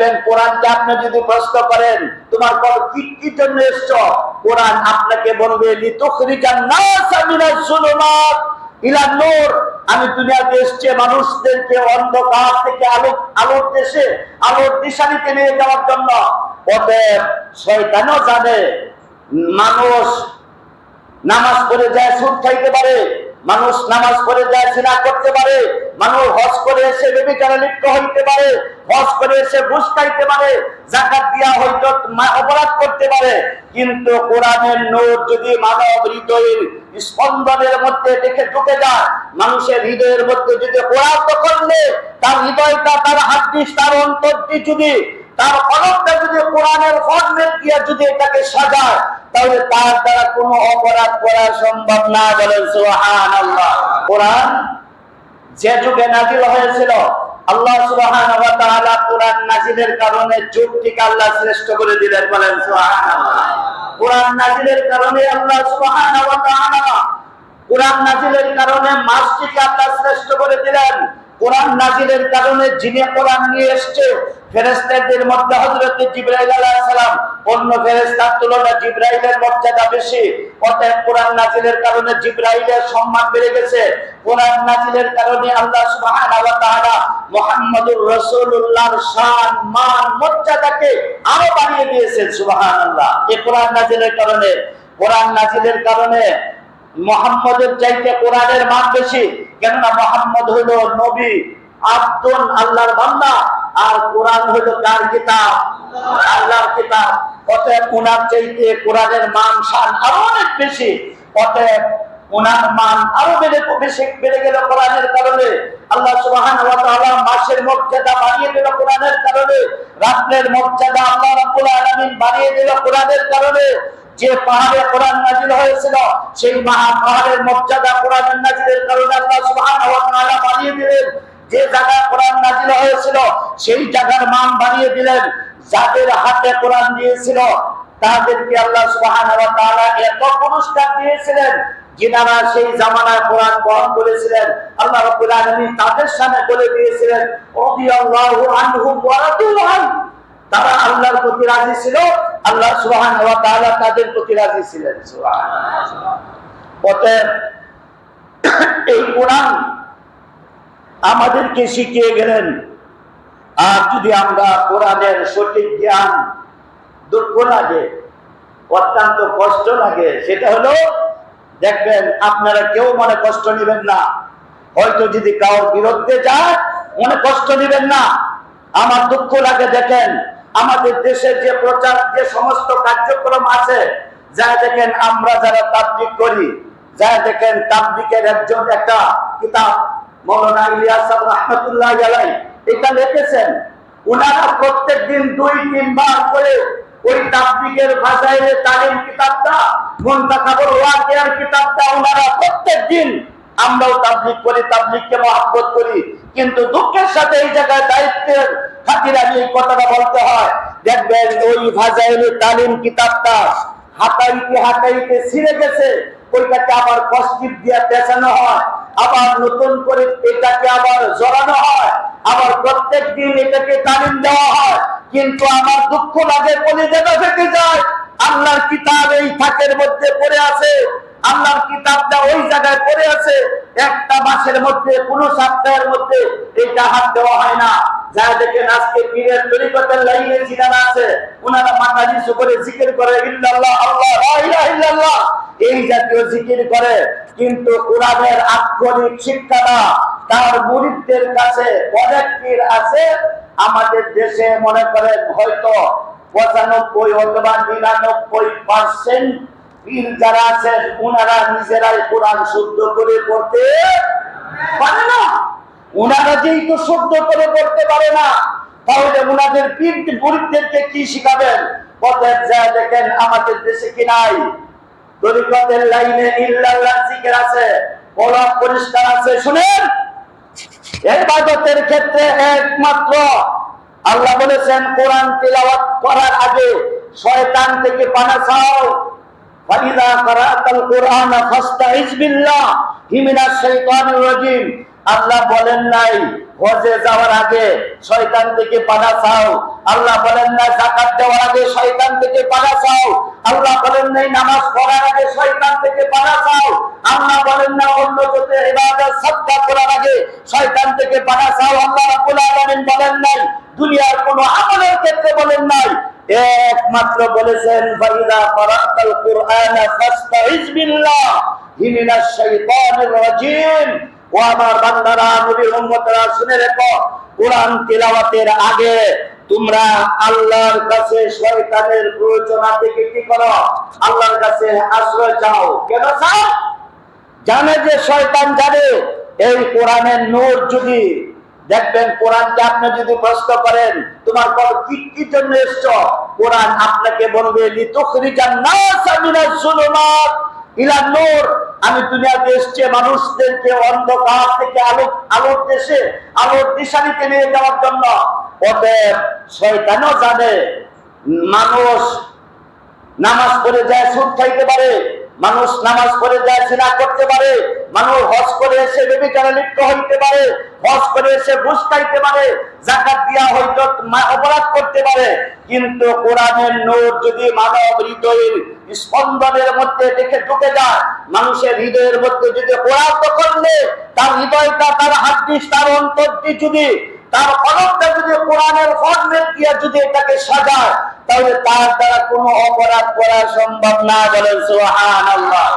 দেখবেন কোরআনকে আপনি যদি প্রশ্ন করেন, তোমার কল কি কি জন্য এসছো? কোরআন আপনাকে বলবে, লিতুখরিজান নাস মিনাজ জুলুমাত ইলা নূর। আমি দুনিয়াতে এসছে, মানুষদেরকে অন্ধকার থেকে আলো আলোর দেশে, আলোর দিশারিতে নিয়ে যাওয়ার জন্য। অতএব শয়তানও জানে, মানুষ নামাজ পড়ে যায়, সুদ খাইতে পারে। মানুষ নামাজ পড়ে যায় সিনা করতে পারে। মানুষ হজ করে এসে বেবিচারে লিপ্ত হইতে পারে। হজ করে এসে খাইতে পারে। জাকাত দিয়া হয়তো অপরাধ করতে পারে। কিন্তু কোরআনের নোট যদি মানব হৃদয়ের স্পন্দনের মধ্যে দেখে ঢুকে যায়, মানুষের হৃদয়ের মধ্যে যদি কোরআন করলে তার হৃদয়টা, তার হাড্ডিস তার অন্তরটি যদি, তার কলমটা যদি কোরআনের ফর্মেট দিয়ে যদি এটাকে সাজায় তাহলে তার দ্বারা কোনো অপরাধ করা সম্ভব না বলেন সুহান আল্লাহ কোরআন যে যুগে নাজিল হয়েছিল, আল্লাহ তাআলা কোরআন নাজিলের কারণে যুগটিকে আল্লাহ শ্রেষ্ঠ করে দিলেন বলেন সুবহানাল্লাহ। কোরআন নাজিলের কারণে আল্লাহ তাআলা কোরআন নাজিলের কারণে মাসটিকে আল্লাহ শ্রেষ্ঠ করে দিলেন। কোরআন নাজিলের কারণে যিনি কোরআন নিয়ে এসছে, ফেরেশতাদের মধ্যে হযরত জিবরাইল আলাইহিস সালাম, অন্য ফেরেশতার তুলনায় জিবরাইলের মর্যাদা বেশি। অতএব কোরআন নাজিলের কারণে জিবরাইলের সম্মান বেড়ে গেছে। কোরআন নাজিলের কারণে আল্লাহ সুবহানাহু ওয়া তাআলা মুহাম্মদুর রাসূলুল্লাহর শান, মান, মর্যাদাকে আরও বাড়িয়ে দিয়েছেন, সুবহানাল্লাহ। এই কোরআন নাজিলের কারণে, কোরআন নাজিলের কারণে মোহাম্মদের চাইতে কোরআনের মান বেশি। কেননা মোহাম্মদ হইল নবী আব্দুল আল্লাহর বান্দা, আর কোরআন হইল কার কিতাব? আল্লাহর কিতাব। অতএব ওনার চাইতে কোরআনের মান, শান আরও অনেক বেশি। অতএব ওনার মান আরও বেড়ে, বেশি বেড়ে গেল কোরআনের কারণে। আল্লাহ সুবহানাহু ওয়া তাআলা মাসের মর্যাদা বাড়িয়ে দিল কোরআনের কারণে। রাত্রের মর্যাদা আল্লাহ রাব্বুল আলামিন বাড়িয়ে দিল কোরআনের কারণে। যে পাহাড়ে কোরআন নাজিল হয়েছিল, সেই মহা পাহাড়ের মর্যাদা কোরআন নাজিলের কারণে আল্লাহ সুবহানাহু ওয়া তাআলা বাড়িয়ে দিলেন। যে জায়গায় কোরআন নাজিল হয়েছিল, সেই জায়গার মান বাড়িয়ে দিলেন। যাদের হাতে কোরআন দিয়েছিল, তাদেরকে আল্লাহ সুবহানাহু ওয়া তাআলা এত পুরস্কার দিয়েছিলেন, যিনারা সেই জামানায় কোরআন বহন করেছিলেন। আল্লাহ রাব্বুল আলামিন তাদের সামনে বলে দিয়েছিলেন, রাদিয়াল্লাহু আনহুম ওয়া রাদু আনহু তারা আল্লাহর প্রতি রাজি ছিল। আল্লাহ তাআলা তাদের প্রতি রাজি ছিলেন অতএব, এই কোরআন আমাদেরকে শিখিয়ে গেলেন। আর যদি আমরা কোরআনের সঠিক জ্ঞান দুঃখ লাগে, অত্যন্ত কষ্ট লাগে, সেটা হলো, দেখবেন আপনারা কেউ মনে কষ্ট নেবেন না। হয়তো যদি কারোর বিরুদ্ধে যায়, মনে কষ্ট নেবেন না। আমার দুঃখ লাগে, দেখেন আমাদের দেশের যে প্রচার, যে সমস্ত কার্যক্রম আছে যা দেখেন আমরা যারা তাবলিক করি যা দেখেন তাবলিকের একজন একটা কিতাব, মৌলানা ইলিয়াস রহমতুল্লাহ আলাই এটা লিখেছেন। ওনারা প্রত্যেক দিন দুই, তিনবার করে ওই তাবলিকের ভাষায় তালিম কিতাবটা মুন্তাখাবুল ওয়াকিয়ার কিতাবটা ওনারা প্রত্যেক দিন আমরাও তাবলিক করি তাবলিককে মহাব্বত করি। কিন্তু দুঃখের সাথে এই জায়গায় দায়িত্বের খাতির এই কথাটা বলতে হয়, দেখবেন ওই ভাজাইলে তালিম কিতাবটা হাতাইতে হাতাইতে ছিঁড়ে গেছে। ওইটাকে আবার কষ্টিপ দিয়ে পেঁচানো হয়, আবার নতুন করে এটাকে আবার জড়ানো হয়, আবার প্রত্যেক দিন এটাকে তালিম দেওয়া হয়। কিন্তু আমার দুঃখ লাগে কলিজাটা থেকে যায়, আল্লাহর কিতাব এই থাকের মধ্যে পড়ে আছে, আল্লাহর কিতাবটা ওই জায়গায় পড়ে আছে, একটা মাসের মধ্যে, কোন সপ্তাহের মধ্যে এটা হাত দেওয়া হয় না। যা দেখেন আজকে পীরের তরিকতের লাইনে আছে ওনারা মাথা নিচু করে জিকির করে, ইল্লাল্লাহ, আল্লাহ, লা ইলাহা ইল্লাল্লাহ। এই জাতীয় জিকির করে, কিন্তু কোরআনের আক্ষরিক শিক্ষাটা তার মুরিদদের কাছে আছে। আমাদের দেশে মনে করেন হয়তো পঁচানব্বই অথবা নিরানব্বই পার্সেন্ট পীর যারা আছেন ওনারা নিজেরাই কোরআন শুদ্ধ করে পড়তে পারে না। ওনারা যেহেতু শুদ্ধ করে পড়তে পারে না, তাহলে ওনাদের পীর মুরিদদেরকে কি শিখাবেন? পথের যা দেখেন আমাদের দেশে কি নাই? তরিকতের লাইনে ইল্লাল্লাহ আছে বলা পরিষ্কার আছে। শুনেন, ইবাদতের ক্ষেত্রে একমাত্র আল্লাহ বলেছেন, কোরআন তেলাওয়াত করার আগে শয়তান থেকে পানা চাও ফাইদা কারাতাল কোরআন ফাস্তাইজ বিল্লাহ হিমিনাশ শাইতানির রাজিম। আল্লাহ বলেন নাই, হজে যাওয়ার আগে শয়তান থেকে পানা চাও। আল্লাহ বলেন না জাকাত দেওয়ার আগে শয়তান থেকে পানা চাও। আল্লাহ বলেন নাই, নামাজ পড়ার আগে শয়তান থেকে পানা চাও। আল্লাহ বলেন না অন্য যত ইবাদত, সাদকা করার আগে শয়তান থেকে পানা চাও। আল্লাহ রাব্বুল আলামিন বলেন নাই, দুনিয়ার কোনো আমলের ক্ষেত্রে বলেন নাই। একমাত্র বলেছেন, ফাইদা করাতাল কুরআন ফাস্তাইজ বিল্লাহ মিনাশ শাইতানির রাজিম। ও আমার বান্দারা, নবীর উম্মতরা, শুনে রেখো, কোরআন তিলাওয়াতের আগে তোমরা আল্লাহর কাছে শয়তানের প্রয়োজনা থেকে কি করো? আল্লাহর কাছে আশ্রয় চাও। কেন চাও? জানে যে শয়তান জানে। এই কোরআনের নূর যদি দেখবেন, কোরআনকে আপনি যদি প্রশ্ন করেন, তোমার কত কি কি জন্য এসছ? কোরআন আপনাকে বলবে, লিতুখরিজান নাস মিনাজ জুলুমাত ইলা নূর। আমি দুনিয়াতে এসছে, মানুষদেরকে অন্ধকার থেকে আলো, আলোর দেশে, আলোর দিশারিতে নিয়ে যাওয়ার জন্য। অতএব শয়তানও জানে, মানুষ নামাজ পড়ে যায়, সুদ খাইতে পারে। মানুষ নামাজ পড়ে যায় সিনা করতে পারে, মানুষ হজ করে এসে বেবিচারে লিপ্ত হইতে পারে, হজ করে এসে ঘুষ খাইতে পারে, জাকাত দিয়া হয়তো অপরাধ করতে পারে, কিন্তু কোরআনের নোট যদি মানব হৃদয়ের স্পন্দনের মধ্যে দেখে ঢুকে যায়, মানুষের হৃদয়ের মধ্যে যদি কোরআন করলে তার হৃদয়টা, তার হাড্ডিস তার অন্তরটি যদি, তার কলমটা যদি কোরআনের ফর্মেট দিয়ে যদি এটাকে সাজায় তাহলে তার দ্বারা কোনো অপরাধ করা সম্ভব না বলেন সুবহানাল্লাহ।